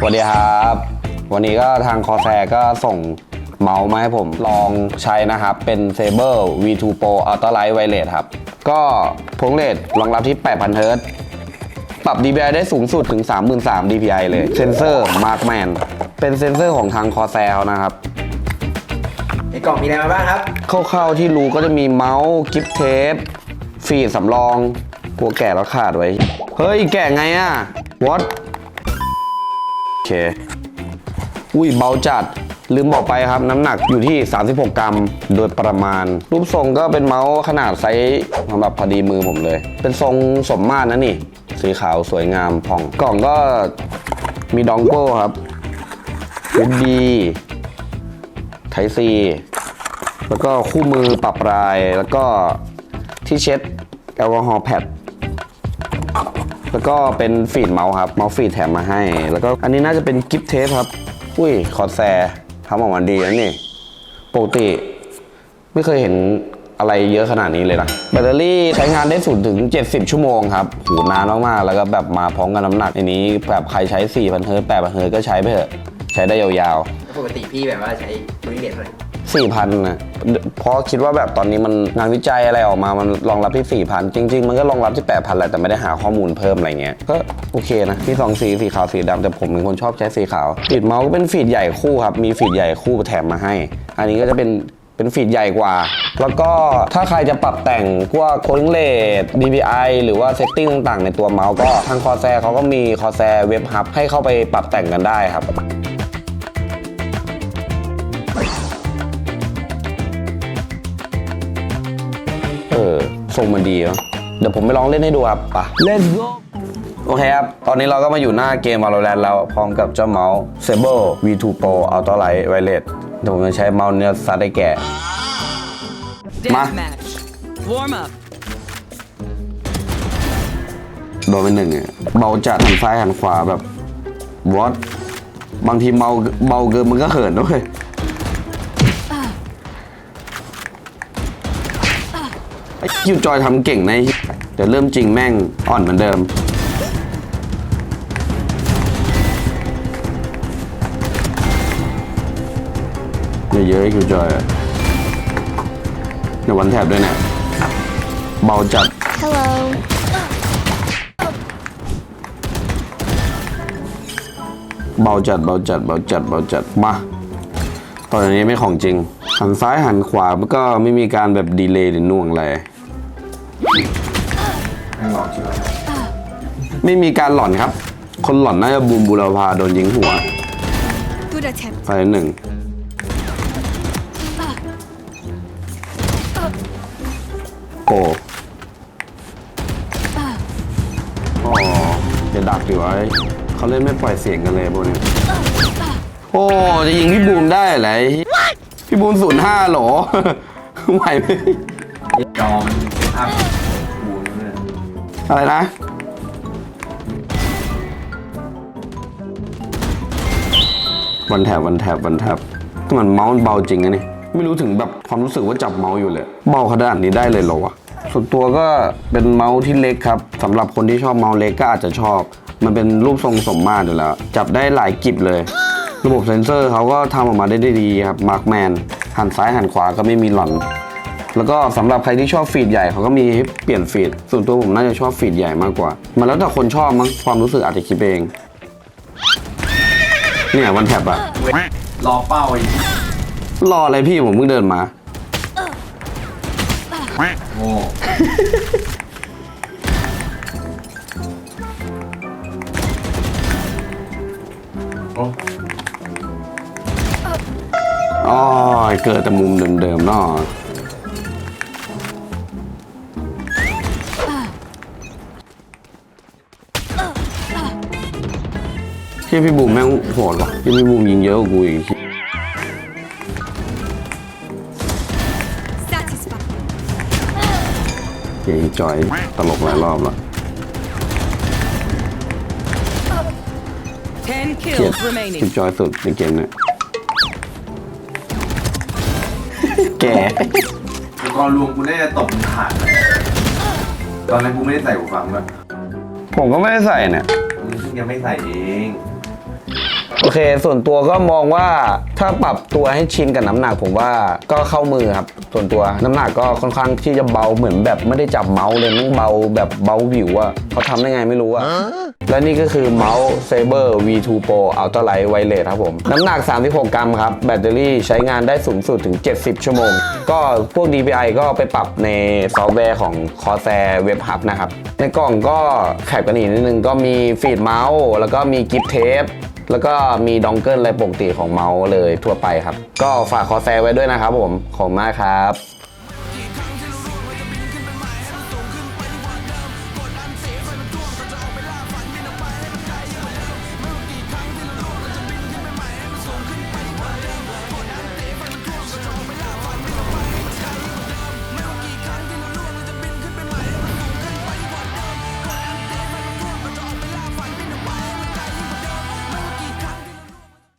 สวัสดีครับ วันนี้ก็ทางคอแซก็ส่งเมาส์มาให้ผมลองใช้นะครับ เป็น Saber V2 Pro Ultra Light Wireless ครับ ก็พวงเลทรองรับที่ 8,000เฮิร์ตซ์ปรับ DPI ได้สูงสุดถึง 33,000 DPI เลย เซนเซอร์ Markman เป็นเซนเซอร์ของทางคอแซนะครับ ในกล่องมีอะไรมาบ้างครับ คร่าวๆที่รู้ก็จะมีเมาส์กิฟเทปฟีดสำรอง กลัวแก่แล้วขาดไว้ เฮ้ย แก่ไงอะว a t โอ เค อุ้ยเบาจัด ลืมบอกไปครับน้ำหนักอยู่ที่ 36 กรัม โดยประมาณ รูปทรงก็เป็นเมาส์ขนาดไซส์สำหรับพอดีมือผมเลย เป็นทรงสมมาตรนะนี่ สีขาวสวยงามผ่อง กล่องก็มีดองโก้ครับ USB ไทซีแล้วก็คู่มือปรับลายแล้วก็ที่เช็ดแอลกอฮอล์แพด แล้วก็เป็นฟีดเมาส์ครับ เมาส์ฟีดแถมมาให้ แล้วก็อันนี้น่าจะเป็นกิฟเทปครับ อุ้ยคอร์แซร์ทำออกมาดีนะนี่ ปกติ ไม่เคยเห็นอะไรเยอะขนาดนี้เลยนะแบตเตอรี่ใช้งานได้สูงถึง 70 ชั่วโมงครับหูนานมากๆ แล้วก็แบบมาพร้อมกับน้ำหนักอันนี้แบบใครใช้4,000เฮิร์ตซ์8,000เฮิร์ตก็ใช้ไปเถอะ ใช้ได้ยาวๆ ปกติพี่แบบว่าใช้บริเวณเท่าไหร่ สี่พันนะเพราะคิดว่าแบบตอนนี้มันงานวิจัยอะไรออกมา มันรองรับที่สี่พันจริง ๆ มันก็รองรับที่แปดพันแหละแต่ไม่ได้หาข้อมูลเพิ่มอะไรเงี้ย ก็โอเคนะที่สองสีสีขาวสีดำแต่ผมเป็นคนชอบใช้สีขาวฟีดเมาส์ก็เป็นฟีดใหญ่คู่ครับ มีฟีดใหญ่คู่แถมมาให้ อันนี้ก็จะเป็นเป็นฟีดใหญ่กว่า แล้วก็ถ้าใครจะปรับแต่งพวกโคลิงเลท DPI หรือว่าเซตติ้งต่างๆ ในตัวเมาส์ก็ทางคอแซเขาก็มีคอแซเว็บฮับให้เข้าไปปรับแต่งกันได้ครับ ทรงมันดีเนาะเดี๋ยวผมไปลองเล่นให้ดูครับไป Let's go โอเคครับ ตอนนี้เราก็มาอยู่หน้าเกม Valorant แล้วพร้อมกับเจ้าเมาส์ Saber V2 Pro Ultra Light Wireless เดี๋ยวผมจะใช้เมาส์เนื้อซัดได้แก่ Ma. Deathmatch. Warm up. โดนไปหนึ่งอะเบาจัดหันซ้ายหันขวาแบบวอตบางทีเมาเบาเกินมันก็เขินด้วย ไอ้คิวจอยทำเก่งนะไอ้เหี้ยเดี๋ยวเริ่มจริงแม่งอ่อนเหมือนเดิม เยอะๆไอ้คิวจอยอะในวันแถบด้วยเนี่ยเบาจัด Hello. เบาจัดเบาจัดเบาจัดเบาจัดมา ตอนนี้ไม่ของจริง หันซ้ายหันขวามันก็ไม่มีการแบบดีเลย์หรือน่วงอะไรไม่มีการหล่อนครับ คนหล่อนน่าจะบูมบูรพาโดนยิงหัวไฟหนึ่งโอ้อ๋อจะดักอยู่ไว้เขาเล่นไม่ปล่อยเสียงกันเลยพวกนี้ โอ้ จะยิงพี่บูมได้เหรอไอ้พี่บูมศูนย์ห้าหรอ ไหวไหมจอมัพบูนเลยอะไรนะ วันแถบวันแถบวันแถบแต่มันเมาส์เบาจริงนะนี่ ไม่รู้ถึงแบบความรู้สึกว่าจับเมาส์อยู่เลย เบาขนาดนี้ได้เลยเหรอวะส่วนตัวก็เป็นเมาส์ที่เล็กครับสำหรับคนที่ชอบเมาส์เล็กก็อาจจะชอบ มันเป็นรูปทรงสมมาตรอยู่แล้ว จับได้หลายกิบเลย ระบบเซนเซอร์เขาก็ทำออกมาได้ดีครับมาร์กแมนหันซ้ายหันขวาก็ไม่มีหล่อน แล้วก็สำหรับใครที่ชอบฟีดใหญ่เขาก็มีให้เปลี่ยนฟีดส่วนตัวผมน่าจะชอบฟีดใหญ่มากกว่า มันแล้วแต่คนชอบมั้งความรู้สึกอาจจะคิดเอง เนี่ยวันแท็บอะรอเป้าอีกรออะไรพี่ผมเพิ่งเดินมาโง่ เกิดแต่มุมเดิมๆเนาะที่พี่บูมแม่งโหดว่ะที่พี่บูมยิงเยอะกว่ากูอีก Satisfied. เฮ้ยจอยตลกหลายรอบแล้ว Ten เกลียด kills คลิ remaining. ปจอยสุดในเกมเนี่ย แกตอนรวมกูน่าจะตบมึงขาดเลยตอนนั้นกูไม่ได้ใส่หูฟังด้วยผมก็ไม่ได้ใส่เนี่ย มึงเพิ่งยังไม่ใส่เอง โอเค ส่วนตัวก็มองว่าถ้าปรับตัวให้ชินกับน้ำหนัก ผมว่าก็เข้ามือครับส่วนตัวน้ำหนักก็ค่อนข้างที่จะเบาเหมือนแบบไม่ได้จับเมาส์เลยมันเบาแบบเบาวิวอะเขาทำได้ไงไม่รู้อะและนี่ก็คือเมาส์ Saber V2 Pro Ultra Light Wireless ครับผม น้ำหนัก 36 กรัมครับ แบตเตอรี่ใช้งานได้สูงสุดถึง 70 ชั่วโมง ก็พวก DPI ก็ไปปรับในซอฟต์แวร์ของ Corsair Web Hub นะครับ ในกล่องก็แคบกันอีกนิดนึงก็มีฟีดเมาส์แล้วก็มีกิฟเทป แล้วก็มีดองเกิลอะไรปกติของเมาส์เลยทั่วไปครับ ก็ฝากคอแซไว้ด้วยนะครับผม ขอบคุณมากครับ